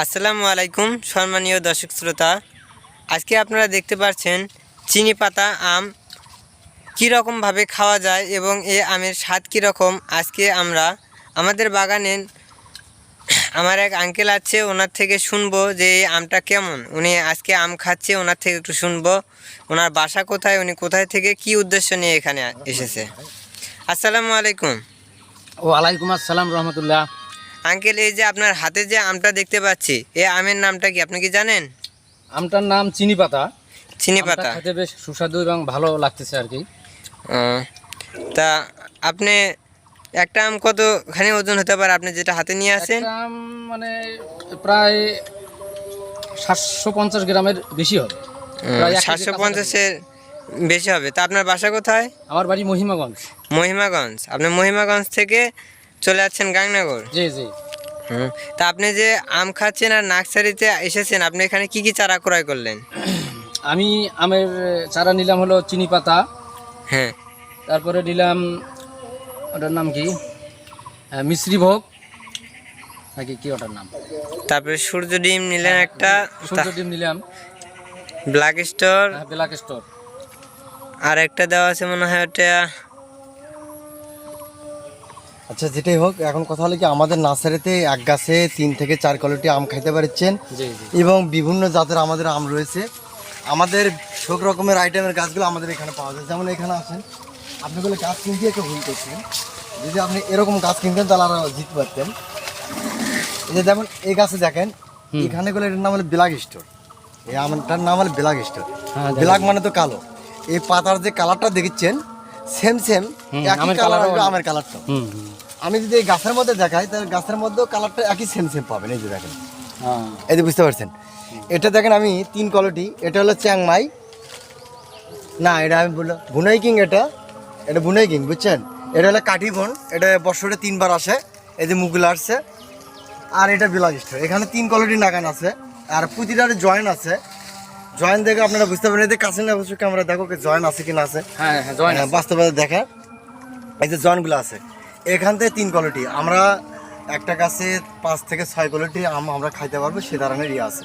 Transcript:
আসসালামু আলাইকুম, সম্মানীয় দর্শক শ্রোতা। আজকে আপনারা দেখতে পাচ্ছেন চিনি পাতা আম কীরকমভাবে খাওয়া যায় এবং এ আমের স্বাদ কীরকম। আজকে আমরা আমাদের বাগানে আমার এক আঙ্কেল আছে, ওনার থেকে শুনব যে এই আমটা কেমন। উনি আজকে আম খাচ্ছে, ওনার থেকে একটু শুনব। ওনার বাসা কোথায়, উনি কোথায় থেকে কি উদ্দেশ্য নিয়ে এখানে এসেছে। আসসালামু আলাইকুম। ওয়ালাইকুম আসসালাম রহমতুল্লাহ। আঙ্কেল এই যে আপনার হাতে যে আমটা দেখতে পাচ্ছি এই আমের নামটা কি আপনি কি জানেন? আমটার নাম চিনি পাতা চিনি পাতা। খেতে বেশ সুস্বাদু এবং ভালো লাগতেছে আর কি। তা আপনি একটা আম কতখানি ওজন হতে পারে? আপনি যেটা হাতে নিয়ে আসেন? আম মানে প্রায় সাতশো পঞ্চাশ গ্রামের বেশি হবে। সাতশো পঞ্চাশের বেশি হবে। তা আপনার বাসা কোথায়? আমার বাড়ি মহিমাগঞ্জ। মহিমাগঞ্জ। আপনি মহিমাগঞ্জ থেকে চলে যাচ্ছেন গাংনগর? জি জি। হুম। তা আপনি যে আম খাচ্ছেন আর নার্সারিতে এসেছেন আপনি এখানে কি কি চারা ক্রয় করলেন? আমি আমের চারা নিলাম হলো চিনি পাতা। হ্যাঁ। তারপরে নিলাম ওটার নাম কি? হ্যাঁ, মিশ্রি ভোগ। নাকি কি ওটার নাম? তারপরে সূর্য ডিম নিলেন একটা সূর্য ডিম নিলাম। Black store. হ্যাঁ, ব্ল্যাক স্টোর। আর একটা দেওয়া আছে মনে হয় ওটা আচ্ছা যেটাই হোক এখন কথা হলো কি আমাদের নার্সারিতে এক গাছে তিন থেকে চার কোয়ালিটি আম খাইতে পারছেন এবং বিভিন্ন জাতের আমাদের আম রয়েছে। আমাদের সব রকমের আইটেমের গাছগুলো আমাদের এখানে পাওয়া যায়। যেমন এখানে আপনি বলে গাছ কিনতে একটা ভুল করছেন। যদি আপনি এরকম গাছ কিনতেন তাহলে আরও জিততে পারতেন। এই যে যেমন এই গাছে দেখেন এখানে গুলো এটার নাম হলো ব্ল্যাক স্টোর। এই আমটার নাম হলো ব্ল্যাক স্টোর। হ্যাঁ, ব্ল্যাক মানে তো কালো। এই পাতার যে কালারটা দেখছেন সেম সেম। একই কালার colour আমের কালারটা আমি যদি এই গাছের মধ্যে দেখাই তাহলে গাছের মধ্যেও কালারটা একই সেম সেম পাবেন। এই যে দেখেন। হ্যাঁ। এই যে বুঝতে পারছেন? এটা দেখেন আমি তিন কোয়ালিটি এটা হলো চ্যাংমাই না এটা আমি বললাম বুনাই কিং এটা। এটা বুনাই কিং বুঝছেন? এটা হলো কাঠি বোন। এটা বছরে তিনবার আসে। এই যে মুগুলো আসছে। আর এটা বিলাস এখানে তিন কোয়ালিটি নাগান আছে। আর প্রতিটার জয়েন আছে। জয়েন দেখে আপনারা বুঝতে পারেন এদের কাছে না অবশ্যই ক্যামেরা দেখো জয়েন আছে কি না আছে। হ্যাঁ হ্যাঁ জয়েন হ্যাঁ, বাস্তবে দেখা। এই যে জয়েনগুলো আছে এখান থেকে তিন কোয়ালিটি আমরা একটা গাছে পাঁচ থেকে ছয় কোয়ালিটি আম আমরা খাইতে পারব সে ধরনের ইয়ে আছে।